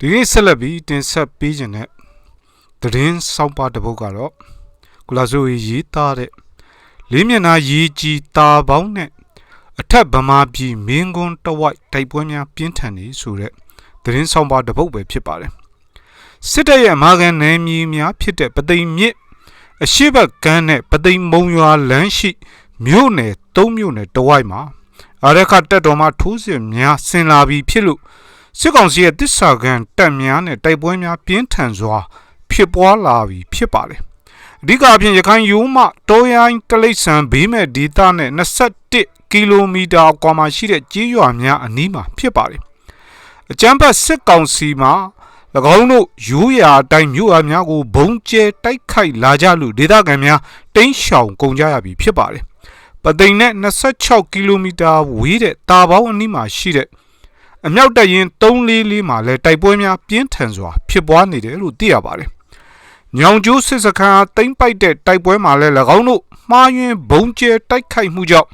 ဒီနေ့ဆက်လက်ပြီးတင်ဆက်ပေးခြင်းတဲ့သတင်းစောင့်ပါတစ်ပုဒ်ကတော့ကုလာဆိုရေးသားတဲ့လေးမျက်နှာရေးကြီးတာပေါင်းနဲ့အထက်ဗမာပြည်မင်းကွန်းတဝိုက်တိုက်ပွဲများပြင်းထန်နေဆိုတဲ့သတင်းစောင့်ပါတစ်ပုဒ်ပဲဖြစ်ပါတယ်စစ်တပ်ရဲ့အမာခံနယ်မြေများဖြစ်တဲ့ပသိမ်မြစ်အရှိဘက်ကမ်းနဲ့ပသိမ်မုံရွာလမ်းရှိမြို့နယ်၃မြို့နယ်တဝိုက်မှာအရခတက်တော်မှာထိုးစစ်များဆင်လာပြီးဖြစ်လို့ စစ်ကောင်စီရဲ့တစ္ဆာခံတပ်များနဲ့တိုက်ပွဲများပြင်းထန်စွာ ဖြစ်ပွားလာပြီးဖြစ်ပါတယ်အဓိကအဖြစ်ရခိုင်ယူမတောရိုင်းတလိษံဘေးမဲ့ဒေသနဲ့21ကီလိုမီတာကွာမှာရှိတဲ့ကြေးရွာများအနီးမှာဖြစ်ပါတယ်အကြမ်းဖက်စစ်ကောင်စီမှာ၎င်းတို့ရိုးရာအတိုင်းမြို့အများကိုဘုံကျဲတိုက်ခိုက်လာကြလို့ဒေသခံများတိမ်းရှောင်ကုန်ကြရပြီဖြစ်ပါတယ်ပသိမ်နဲ့26ကီလိုမီတာဝေးတဲ့တာပေါင်းအနီးမှာရှိတဲ့ အမြောက်တရင်344မှာလည်းတိုက်ပွဲများပြင်းထန်စွာဖြစ်ပွားနေတယ်လို့သိရပါတယ်။ညောင်ကျိုးစစ်စခန်းတိမ့်ပိုက်တဲ့တိုက်ပွဲမှာလည်း၎င်းတို့မှားယွင်းဘုံကျဲတိုက်ခိုက်မှုကြောင့်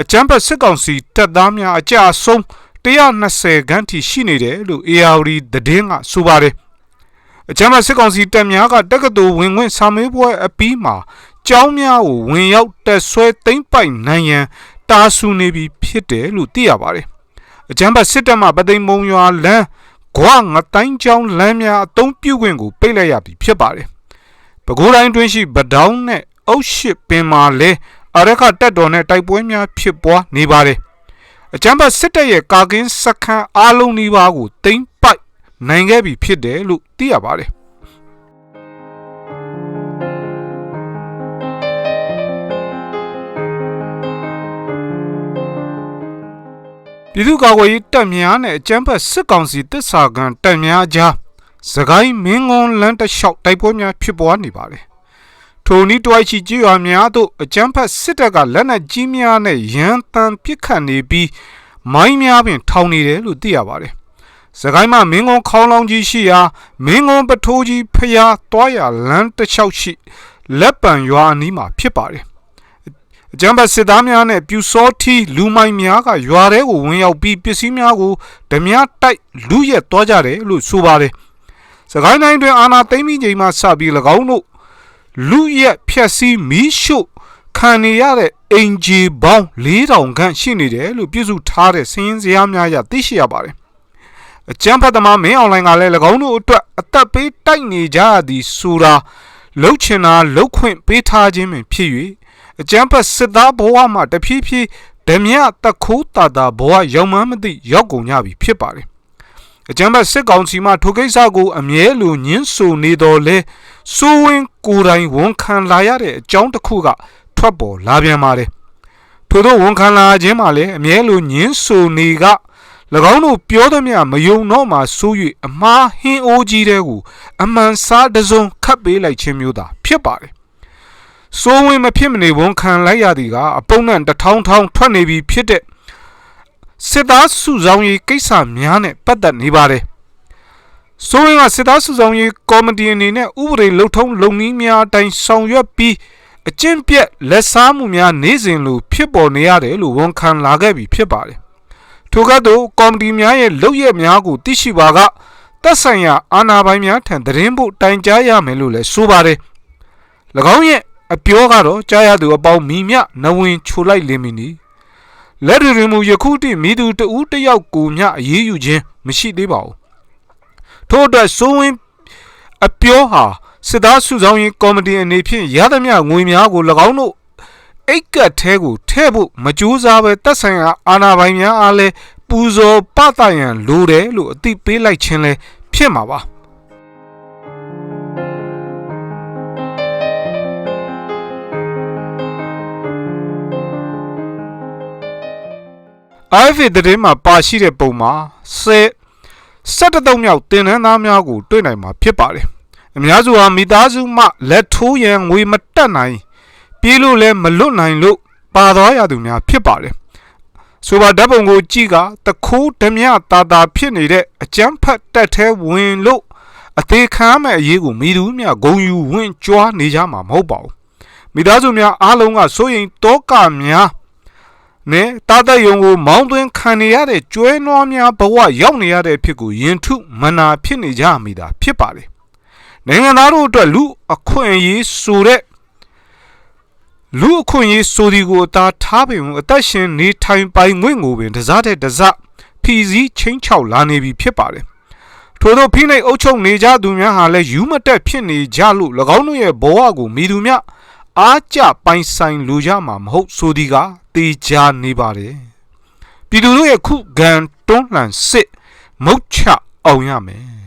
အကြမ်းဖက်စစ်ကောင်စီတပ်သားများအကြအဆုံး120ခန်းထိရှိနေတယ်လို့ ARD သတင်းကဆိုပါတယ်။အကြမ်းဖက်စစ်ကောင်စီတပ်များကတက္ကသိုလ်ဝင်ခွင့်စာမေးပွဲအပြီးမှာကျောင်းများကိုဝင်ရောက်တက်ဆွဲသိမ့်ပိုက်နိုင်ရန်တာဆူနေပြီဖြစ်တယ်လို့သိရပါတယ်။ အကြမ်းဖက်စစ်တပ်မှပသိမ်မုံရွာလမ်းဂွငတိုင်းကျောင်းလမ်းများအုံပြုခွင့်ကိုပိတ်လိုက်ရပြီဖြစ်ပါတယ်။ပဲခူးတိုင်းတွင်းရှိဗဒေါင်းနဲ့အုတ်ရှိပင်မှာလဲအရခတက်တော်နဲ့တိုက်ပွဲများဖြစ်ပွားနေပါတယ်။အကြမ်းဖက်စစ်တပ်ရဲ့ကာကင်းစခန်းအားလုံးဒီပါကိုတိမ့်ပိုက်နိုင်ခဲ့ပြီဖြစ်တယ်လို့သိရပါတယ်။ ပြည်သူ့ကာကွယ်ရေးတပ်များနဲ့အကြမ်းဖက်စစ်ကောင်စီတပ်စာခံတပ်များကြားစကိုင်းမင်းကုန်းလမ်းတစ်လျှောက်တိုက်ပွဲများဖြစ်ပွားနေပါတယ်။ထိုနည်းတွိုက်ရှိကြေးရွာများသို့အကြမ်းဖက်စစ်တပ်ကလက်နက်ကြီးများနဲ့ရန်တမ်းပစ်ခတ်နေပြီးမိုင်းများပင်ထောင်နေတယ်လို့သိရပါတယ်။စကိုင်းမှာမင်းကုန်းခေါင်းလောင်းကြီးရှိရာမင်းကုန်းပထိုးကြီးဖျားတွားရလမ်းတစ်လျှောက်ရှိလက်ပံရွာအနီးမှာဖြစ်ပါတယ်။ အကြမ်းဖက်စစ်သားများနဲ့ပြူစောထီလူမိုင်းများကရွာထဲကိုဝင်ရောက်ပြီးပစ္စည်းများကိုဓမြတိုက်လူရက်သွားကြတယ်လို့ဆိုပါတယ်။စကိုင်းတိုင်းတွင်အာနာသိမ့်မိချိန်မှစပြီး၎င်းတို့လူရက်ဖြက်စီးမီးရှို့ခံနေရတဲ့အင်ဂျီပေါင်း4000ခန့်ရှိနေတယ်လို့ပြုစုထားတဲ့စည်ရင်းစရာများရသိရှိရပါတယ်။အကြမ်းဖက်သမားမင်းအွန်လိုင်းကလည်း၎င်းတို့အတွက်အသက်ပေးတိုက်နေကြရသည်ဆိုတာလှုပ်ချင်တာလှုပ်ခွင့်ပေးထားခြင်းပင်ဖြစ်၍ အကျန်းဖက်စစ်သားဘဝမှာတဖြည်းဖြည်းဓမြတခိုးတာတာဘဝရောက်မှန်းမသိရောက်ကုန်ကြပြီဖြစ်ပါတယ်အကျန်းဖက်စစ်ကောင်စီမှထိုကိစ္စကိုအမြဲလိုညင်းဆိုနေတော်လဲစိုးဝင်းကိုယ်တိုင်ဝန်ခံလာရတဲ့အကြောင်းတစ်ခုကထွက်ပေါ်လာပြန်ပါတယ်ထို့သောဝန်ခံလာခြင်းမှာလည်းအမြဲလိုညင်းဆိုနေက၎င်းတို့ပြောသမျှမယုံတော့မှဆို၍အမားဟင်းအိုးကြီးတဲ့ကိုအမှန်စားတစုံခတ်ပေးလိုက်ခြင်းမျိုးသာဖြစ်ပါတယ် စိုးဝင်းမဖြစ်မနေဝန်ခံလိုက်ရသည်ကအပုံနဲ့တထောင်းထောင်းထွက်နေပြီဖြစ်တဲ့စစ်သားစုဆောင်ရေးကိစ္စများနဲ့ပတ်သက်နေပါတယ်။စိုးဝင်းကစစ်သားစုဆောင်ရေးကော်မတီအနေနဲ့ဥပဒေလှုပ်ထုံးလုပ်နည်းများအတိုင်းဆောင်ရွက်ပြီးအကျင့်ပြက်လက်စားမှုများနေစဉ်လိုဖြစ်ပေါ်နေရတယ်လို့ဝန်ခံလာခဲ့ပြီဖြစ်ပါတယ်။ထို့ကဲ့သို့ကော်မတီများရဲ့လုပ်ရက်များကိုသိရှိပါကသက်ဆိုင်ရာအာဏာပိုင်များထံသတင်းဖို့တိုင်ကြားရမယ်လို့လည်းဆိုပါတယ်။၎င်းရဲ့ အပြောကတော့ကြားရသူအပေါင်းမိမြနဝင်ချိုလိုက်လင်းမီနီလက်ရရင်မူယခုတိမိသူတဦးတယောက်ကိုမြအေးအေးယူခြင်းမရှိသေးပါဘူးထို့အတွက်စိုးဝင်းအပြောဟာစစ်သားစုဆောင်ရေးကော်မတီအနေဖြင့်ရသမျှငွေများကို၎င်းတို့အိတ်ကတ်ထဲကိုထဲ့ဖို့မကြိုးစားပဲတက်ဆိုင်ရာအာဏာပိုင်များအားလည်းပူဇော်ပသရန်လိုတယ်လို့အသိပေးလိုက်ခြင်းလဲဖြစ်မှာပါ။ IFA သတင်းမှာပါရှိတဲ့ပုံမှာဆဲ17တုံးမြောက်တင်နန်းသားများကိုတွေ့နိုင်မှာဖြစ်ပါတယ်။အများစုဟာမိသားစုမှလက်ထိုးရန်ငွေမတက်နိုင်ပြေးလို့လည်းမလွတ်နိုင်လို့ပါသွားရသူများဖြစ်ပါတယ်။ဆိုပါဓာတ်ပုံကိုကြည့်ကတခိုးဓမြတာတာဖြစ်နေတဲ့အကျန်းဖတ်တက်သေးဝင်လို့အသေးခံမဲ့အရေးကိုမိသူများဂုံယူဝင်ကြွားနေကြမှာမဟုတ်ပါဘူး။မိသားစုများအားလုံးကစိုးရင်တောကများ နဲ့တာသက်ယုံကိုမောင်းသွင်းခံနေရတဲ့ကျွဲနွားများဘဝရောက်နေရတဲ့အဖြစ်ကိုယင်ထုမနာဖြစ်နေကြမိတာဖြစ်ပါတယ်နိုင်ငံသားတို့အတွက်လူအခွင့်အရေးဆိုတဲ့လူအခွင့်အရေးဆိုဒီကိုအသာထားပင်အသက်ရှင်နေထိုင်ပိုင်ငွင့်ကိုပင်တစားတဲ့တစဖီစည်းချင်းချောက်လာနေပြီဖြစ်ပါတယ်ထို့သောဖိနှိပ်အုပ်ချုပ်နေကြသူများဟာလည်းယူမတက်ဖြစ်နေကြလို့၎င်းတို့ရဲ့ဘဝကိုမိသူများအားကြပိုင်ဆိုင်လိုကြမှာမဟုတ်ဆိုဒီက တေချာနေပါတယ်ပြည်သူတို့ရဲ့ခုခံတွန်းလှန်စစ်မုတ်ချအောင်ရမယ်